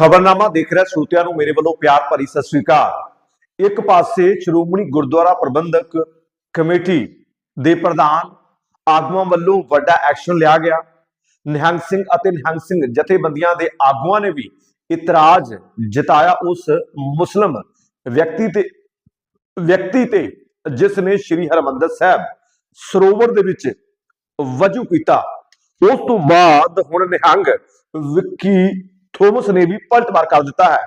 ਖਬਰਨਾਮਾ ਦੇਖ ਰਿਹਾ ਸਰੋਤਿਆਂ ਨੂੰ ਮੇਰੇ ਵੱਲੋਂ ਪਿਆਰ ਭਰੀ ਸਤਿ ਸ੍ਰੀ ਅਕਾਲ। ਇੱਕ ਪਾਸੇ ਸ਼੍ਰੋਮਣੀ ਗੁਰਦੁਆਰਾ ਪ੍ਰਬੰਧਕ ਕਮੇਟੀ ਦੇ ਪ੍ਰਧਾਨ ਆਗੂਆਂ ਵੱਲੋਂ ਵੱਡਾ ਐਕਸ਼ਨ ਲਿਆ ਗਿਆ। ਨਿਹੰਗ ਸਿੰਘ ਅਤੇ ਨਿਹੰਗ ਸਿੰਘ ਜਥੇਬੰਦੀਆਂ ਦੇ ਆਗੂਆਂ ਨੇ ਵੀ ਇਤਰਾਜ਼ ਜਤਾਇਆ। ਉਸ ਮੁਸਲਮ ਵਿਅਕਤੀ ਤੇ ਵਿਅਕਤੀ ਤੇ ਜਿਸ ਨੇ ਸ੍ਰੀ ਹਰਮੰਦਰ ਸਾਹਿਬ ਸਰੋਵਰ ਦੇ ਵਿੱਚ ਵਜੂ ਕੀਤਾ। ਉਸ ਤੋਂ ਬਾਅਦ ਹੁਣ ਨਿਹੰਗ ਵਿੱਕੀ ਥੋਮਸ ਨੇ ਵੀ ਪਲਟਵਾਰ ਕਰ ਦਿੱਤਾ ਹੈ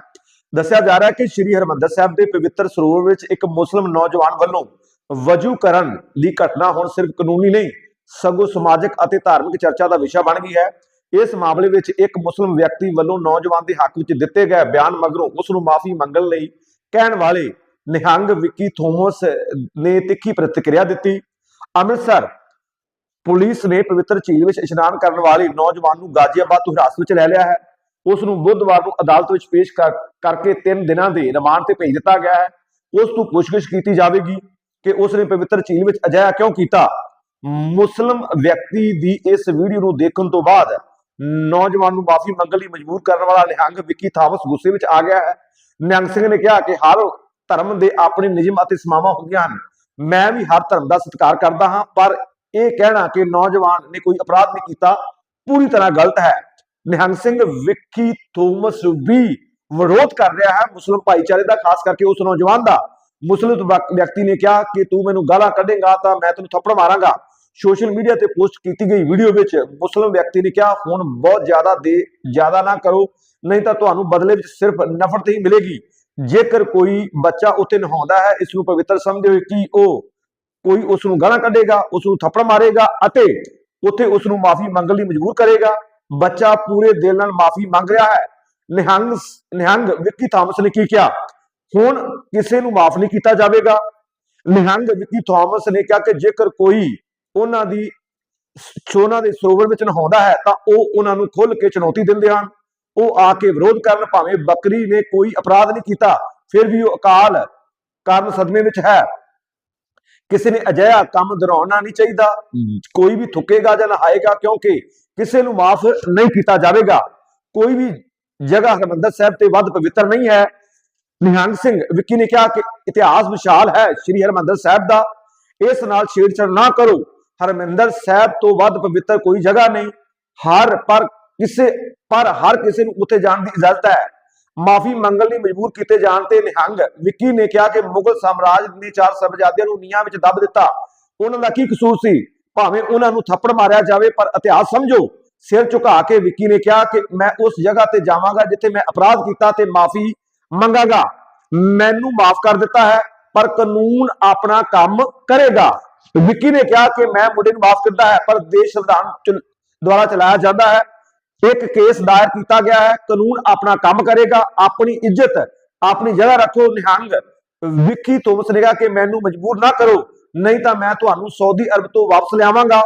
ਦੱਸਿਆ ਜਾ ਰਿਹਾ ਹੈ ਕਿ ਸ੍ਰੀ ਹਰਮੰਦਰ ਸਾਹਿਬ ਦੇ ਪਵਿੱਤਰ ਸਰੋਵਰ ਵਿੱਚ ਇੱਕ ਮੁਸਲਮ ਨੌਜਵਾਨ ਵੱਲੋਂ ਵਜੂ ਕਰਨ ਦੀ ਘਟਨਾ ਹੁਣ ਸਿਰਫ ਕਾਨੂੰਨੀ ਨਹੀਂ ਸਗੋਂ ਸਮਾਜਿਕ ਅਤੇ ਧਾਰਮਿਕ ਚਰਚਾ ਦਾ ਵਿਸ਼ਾ ਬਣ ਗਈ ਹੈ ਇਸ ਮਾਮਲੇ ਵਿੱਚ ਇੱਕ ਮੁਸਲਮ ਵਿਅਕਤੀ ਵੱਲੋਂ ਨੌਜਵਾਨ ਦੇ ਹੱਕ ਵਿੱਚ ਦਿੱਤੇ ਗਏ ਬਿਆਨ ਮਗਰੋਂ ਉਸ ਨੂੰ ਮਾਫੀ ਮੰਗਣ ਲਈ ਕਹਿਣ ਵਾਲੇ ਨਿਹੰਗ ਵਿੱਕੀ ਥੋਮਸ ਨੇ ਤਿੱਖੀ ਪ੍ਰਤੀਕਿਰਿਆ ਦਿੱਤੀ ਅੰਮ੍ਰਿਤਸਰ ਪੁਲਿਸ ਨੇ ਪਵਿੱਤਰ ਝੀਲ ਵਿੱਚ ਇਸ਼ਨਾਨ ਕਰਨ ਵਾਲੇ ਨੌਜਵਾਨ ਨੂੰ ਗਾਜ਼ੀਆਬਾਦ ਤੋਂ ਹਿਰਾਸਤ ਵਿੱਚ ਲੈ ਲਿਆ ਹੈ ਉਸ ਨੂੰ ਬੁੱਧਵਾਰ ਨੂੰ ਅਦਾਲਤ ਵਿੱਚ ਪੇਸ਼ ਕਰ- ਕਰਕੇ 3 ਦਿਨਾਂ ਦੇ ਰਿਮਾਂਡ ਤੇ ਭੇਜ ਦਿੱਤਾ ਗਿਆ ਹੈ। ਉਸ ਤੋਂ ਪੁੱਛਗਿੱਛ ਕੀਤੀ ਜਾਵੇਗੀ ਕਿ ਉਸ ਨੇ ਪਵਿੱਤਰ ਝੀਲ ਵਿੱਚ ਅਜਿਹਾ ਕਿਉਂ ਕੀਤਾ। ਮੁਸਲਮ ਵਿਅਕਤੀ ਦੀ ਇਸ ਵੀਡੀਓ ਨੂੰ ਦੇਖਣ ਤੋਂ ਬਾਅਦ ਨੌਜਵਾਨ ਨੂੰ ਮਾਫੀ ਮੰਗਣ ਲਈ ਮਜਬੂਰ ਕਰਨ ਵਾਲਾ ਨਿਹੰਗ ਵਿੱਕੀ ਥਾਮਸ ਗੁੱਸੇ ਵਿੱਚ ਆ ਗਿਆ ਹੈ। ਨਿਹੰਗ ਸਿੰਘ ਨੇ ਕਿਹਾ ਕਿ ਹਰ ਧਰਮ ਦੇ ਆਪਣੇ ਨਿਯਮ ਅਤੇ ਸਮਾਵਾਂ ਹੁੰਦੀਆਂ ਹਨ। ਮੈਂ ਵੀ ਹਰ ਧਰਮ ਦਾ ਸਤਿਕਾਰ ਕਰਦਾ ਹਾਂ, ਪਰ ਇਹ ਕਹਿਣਾ ਕਿ ਨੌਜਵਾਨ ਨੇ ਕੋਈ ਅਪਰਾਧ ਨਹੀਂ ਕੀਤਾ, ਪੂਰੀ ਤਰ੍ਹਾਂ ਗਲਤ ਹੈ। ਨਿਹੰਗ ਸਿੰਘ ਵਿੱਕੀ ਥੋਮਸ ਵੀ ਵਿਰੋਧ ਕਰ ਰਿਹਾ ਹੈ ਮੁਸਲਮ ਭਾਈਚਾਰੇ ਦਾ, ਖਾਸ ਕਰਕੇ ਉਸ ਨੌਜਵਾਨ ਦਾ। ਮੁਸਲਿਮ ਵਿਅਕਤੀ ਨੇ ਕਿਹਾ ਕਿ ਤੂੰ ਮੈਨੂੰ ਗਾਲਾਂ ਕੱਢੇਗਾ ਤਾਂ ਮੈਂ ਤੈਨੂੰ ਥੱਪੜ ਮਾਰਾਂਗਾ। ਸੋਸ਼ਲ ਮੀਡੀਆ ਤੇ ਪੋਸਟ ਕੀਤੀ ਗਈ ਵੀਡੀਓ ਵਿੱਚ ਮੁਸਲਮ ਵਿਅਕਤੀ ਨੇ ਕਿਹਾ, ਹੁਣ ਬਹੁਤ ਜ਼ਿਆਦਾ ਦੇ ਜ਼ਿਆਦਾ ਨਾ ਕਰੋ, ਨਹੀਂ ਤਾਂ ਤੁਹਾਨੂੰ ਬਦਲੇ ਵਿੱਚ ਸਿਰਫ ਨਫ਼ਰਤ ਹੀ ਮਿਲੇਗੀ। ਜੇਕਰ ਕੋਈ ਬੱਚਾ ਉੱਥੇ ਨਹਾਉਂਦਾ ਹੈ, ਇਸ ਨੂੰ ਪਵਿੱਤਰ ਸਮਝਦੇ ਹੋਏ ਕਿ ਉਹ ਕੋਈ ਉਸ ਨੂੰ ਗਾਲਾਂ ਕੱਢੇਗਾ, ਉਸ ਨੂੰ ਥੱਪੜ ਮਾਰੇਗਾ ਅਤੇ ਉੱਥੇ ਉਸ ਨੂੰ ਮਾਫੀ ਮੰਗਣ ਲਈ ਮਜਬੂਰ ਕਰੇਗਾ ਬੱਚਾ ਪੂਰੇ ਦਿਲ ਨਾਲ ਮਾਫੀ ਮੰਗ ਰਿਹਾ ਹੈ। ਨਿਹੰਗ ਨਿਹੰਗ ਵਿੱਕੀ ਥਾਮਸ ਨੇ ਕੀ ਕਿਹਾ? ਹੁਣ ਕਿਸੇ ਨੂੰ ਮਾਫ ਨਹੀਂ ਕੀਤਾ ਜਾਵੇਗਾ। ਨਿਹੰਗ ਵਿੱਕੀ ਥਾਮਸ ਨੇ ਕਿਹਾ ਕਿ ਜੇਕਰ ਕੋਈ ਉਹਨਾਂ ਦੀ ਸੋਨਾ ਦੇ ਸਰੋਵਰ ਵਿੱਚ ਨਹਾਉਂਦਾ ਹੈ ਤਾਂ ਉਹ ਉਹਨਾਂ ਨੂੰ ਖੁੱਲ ਕੇ ਚੁਣੌਤੀ ਦਿੰਦੇ ਹਨ। ਉਹ ਆ ਕੇ ਵਿਰੋਧ ਕਰਨ ਭਾਵੇਂ ਬੱਕਰੀ ਨੇ ਕੋਈ ਅਪਰਾਧ ਨਹੀਂ ਕੀਤਾ ਫਿਰ ਵੀ ਉਹ ਅਕਾਲ ਕਾਰਨ ਸਦਮੇ ਵਿੱਚ ਹੈ। ਕਿਸੇ ਨੇ ਅਜਿਹਾ ਕੰਮ ਦੁਹਰਾਉਣਾ ਨਹੀਂ ਚਾਹੀਦਾ। ਕੋਈ ਵੀ ਥੁੱਕੇਗਾ ਜਾਂ ਨਹਾਏਗਾ ਕਿਉਂਕਿ ਕਿਸੇ ਨੂੰ ਮਾਫ ਨਹੀਂ ਕੀਤਾ ਜਾਵੇਗਾ। ਕੋਈ ਵੀ ਜਗ੍ਹਾ ਹਰਮੰਦਰ ਸਾਹਿਬ ਤੇ ਵੱਧ ਪਵਿੱਤਰ ਨਹੀਂ ਹੈ। ਨਿਹੰਗ ਸਿੰਘ ਵਿੱਕੀ ਨੇ ਕਿਹਾ ਕਿ ਇਤਿਹਾਸ ਵਿਸ਼ਾਲ ਹੈ, ਸ੍ਰੀ ਹਰਮੰਦਰ ਸਾਹਿਬ ਦਾ। ਇਸ ਨਾਲ ਛੇੜਛਾੜ ਨਾ ਕਰੋ। ਹਰਮੰਦਰ ਸਾਹਿਬ ਤੋਂ ਵੱਧ ਪਵਿੱਤਰ ਕੋਈ ਜਗ੍ਹਾ ਨਹੀਂ। ਹਰ ਪਰ ਕਿਸੇ, ਪਰ ਹਰ ਕਿਸੇ ਨੂੰ ਉੱਥੇ ਜਾਣ ਦੀ ਇਜਾਜ਼ਤ ਹੈ। ਮਾਫੀ ਮੰਗਣ ਲਈ ਮਜਬੂਰ ਕੀਤੇ ਜਾਣ ਤੇ ਨਿਹੰਗ ਵਿੱਕੀ ਨੇ ਕਿਹਾ ਕਿ ਮੁਗਲ ਸਾਮਰਾਜ ਨੇ ਚਾਰ ਸਾਹਿਬਜ਼ਾਦਿਆਂ ਨੂੰ ਨੀਹਾਂ ਵਿੱਚ ਦੱਬ ਦਿੱਤਾ। ਉਹਨਾਂ ਦਾ ਕੀ ਕਸੂਰ ਸੀ? ਭਾਵੇਂ ਉਹਨਾਂ ਨੂੰ ਥੱਪੜ ਮਾਰਿਆ ਜਾਵੇ, ਪਰ ਇਤਿਹਾਸ ਸਮਝੋ। ਸਿਰ ਝੁਕਾ ਕੇ ਵਿੱਕੀ ਨੇ ਕਿਹਾ ਕਿ ਮੈਂ ਉਸ ਜਗ੍ਹਾ ਤੇ ਜਾਵਾਂਗਾ ਜਿੱਥੇ ਮੈਂ ਅਪਰਾਧ ਕੀਤਾ ਤੇ ਮਾਫੀ ਮੰਗਾਗਾ। ਮੈਨੂੰ ਮਾਫ ਕਰ ਦਿੱਤਾ ਹੈ, ਪਰ ਕਾਨੂੰਨ ਆਪਣਾ ਕੰਮ ਕਰੇਗਾ। ਵਿੱਕੀ ਨੇ ਕਿਹਾ ਕਿ ਮੈਂ ਮੁੰਡੇ ਨੂੰ ਮਾਫ ਕੀਤਾ ਹੈ, ਪਰ ਦੇਸ਼ ਸੰਵਿਧਾਨ ਚ- ਦੁਆਰਾ ਚਲਾਇਆ ਜਾਂਦਾ ਹੈ। ਇੱਕ ਕੇਸ ਦਾਇਰ ਕੀਤਾ ਗਿਆ ਹੈ, ਕਾਨੂੰਨ ਆਪਣਾ ਕੰਮ ਕਰੇਗਾ, ਆਪਣੀ ਇੱਜ਼ਤ, ਆਪਣੀ ਜਗ੍ਹਾ ਰੱਖੋ, ਨਿਹੰਗ। ਵਿੱਕੀ ਥੋਮਸ ਨੇ ਕਿਹਾ ਕਿ ਮੈਨੂੰ ਮਜਬੂਰ ਨਾ ਕਰੋ। ਨਹੀਂ ਤਾਂ ਮੈਂ ਤੁਹਾਨੂੰ ਸਾਊਦੀ ਅਰਬ ਤੋਂ ਵਾਪਸ ਲਿਆਵਾਂਗਾ।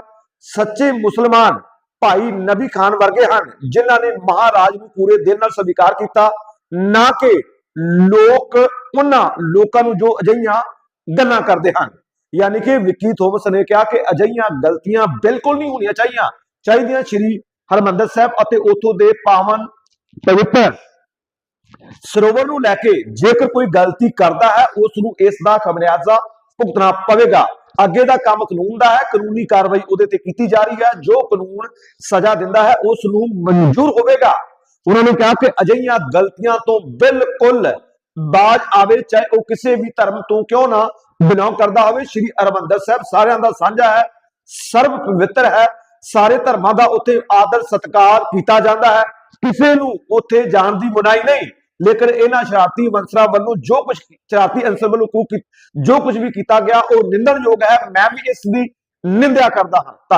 ਸੱਚੇ ਮੁਸਲਮਾਨ ਭਾਈ ਨਬੀ ਖਾਨ ਵਰਗੇ ਹਨ, ਜਿਨ੍ਹਾਂ ਨੇ ਮਹਾਰਾਜ ਨੂੰ ਪੂਰੇ ਦਿਲ ਨਾਲ ਸਵੀਕਾਰ ਕੀਤਾ। ਨਾ ਕਿ ਲੋਕ ਉਹਨਾਂ ਲੋਕਾਂ ਨੂੰ ਜੋ ਅਜਈਆਂ ਗੱਲਾਂ ਕਰਦੇ ਹਨ। ਯਾਨੀ ਕਿ ਵਿੱਕੀ ਥੋਮਸ ਨੇ ਕਿਹਾ ਕਿ ਅਜਈਆਂ ਗਲਤੀਆਂ ਬਿਲਕੁਲ ਨਹੀਂ ਹੋਣੀਆਂ ਚਾਹੀਦੀਆਂ ਚਾਹੀਦੀਆਂ ਸ਼੍ਰੀ ਹਰਮੰਦਰ ਸਾਹਿਬ ਅਤੇ ਉਥੋਂ ਦੇ ਪਾਵਨ ਪਵਿੱਤਰ। ਸਰੋਵਰ ਨੂੰ ਲੈ ਕੇ ਜੇਕਰ ਕੋਈ ਗਲਤੀ ਕਰਦਾ ਹੈ, ਉਸ ਨੂੰ ਇਸ ਦਾ ਖਮਿਆਜ਼ਾ ਭੁਗਤਣਾ ਪਵੇਗਾ। ਅੱਗੇ ਦਾ ਕੰਮ ਕਾਨੂੰਨ ਦਾ ਹੈ, ਕਾਨੂੰਨੀ ਕਾਰਵਾਈ ਉਹਦੇ ਤੇ ਕੀਤੀ ਜਾ ਰਹੀ ਹੈ। ਜੋ ਕਾਨੂੰਨ ਸਜ਼ਾ ਦਿੰਦਾ ਹੈ, ਉਸ ਨੂੰ ਮਨਜ਼ੂਰ ਹੋਵੇਗਾ। ਉਹਨਾਂ ਨੇ ਕਿਹਾ ਕਿ ਅਜਿਹੀਆਂ ਗਲਤੀਆਂ ਤੋਂ ਬਿਲਕੁਲ ਬਾਜ ਆਵੇ, ਚਾਹੇ ਉਹ ਕਿਸੇ ਵੀ ਧਰਮ ਤੋਂ ਕਿਉਂ ਨਾ ਬਿਲੋਂਗ ਕਰਦਾ ਹੋਵੇ। ਸ਼੍ਰੀ ਅਰਬੰਦਰ ਸਾਹਿਬ ਸਾਰਿਆਂ ਦਾ ਸਾਂਝਾ ਹੈ ਸਰਬ ਪਵਿੱਤਰ ਹੈ। ਸਾਰੇ ਧਰਮਾਂ ਦਾ ਉੱਥੇ ਆਦਰ ਸਤਿਕਾਰ ਕੀਤਾ ਜਾਂਦਾ ਹੈ। ਕਿਸੇ ਨੂੰ ਉੱਥੇ ਜਾਣ ਦੀ ਮਨਾਹੀ ਨਹੀਂ। ਲੇਕਿਨ ਇਹਨਾਂ ਸ਼ਰਾਰਤੀ ਵੰਸਰਾਂ ਵੱਲੋਂ ਜੋ ਕੁਝ ਸ਼ਰਾਰਤੀ ਅੰਸਰ ਵੱਲੋਂ ਜੋ ਕੁਝ ਵੀ ਕੀਤਾ ਗਿਆ, ਉਹ ਨਿੰਦਣਯੋਗ ਹੈ। ਮੈਂ ਵੀ ਇਸ ਦੀ ਨਿੰਦਿਆ ਕਰਦਾ ਹਾਂ। ਧੰਨਵਾਦ।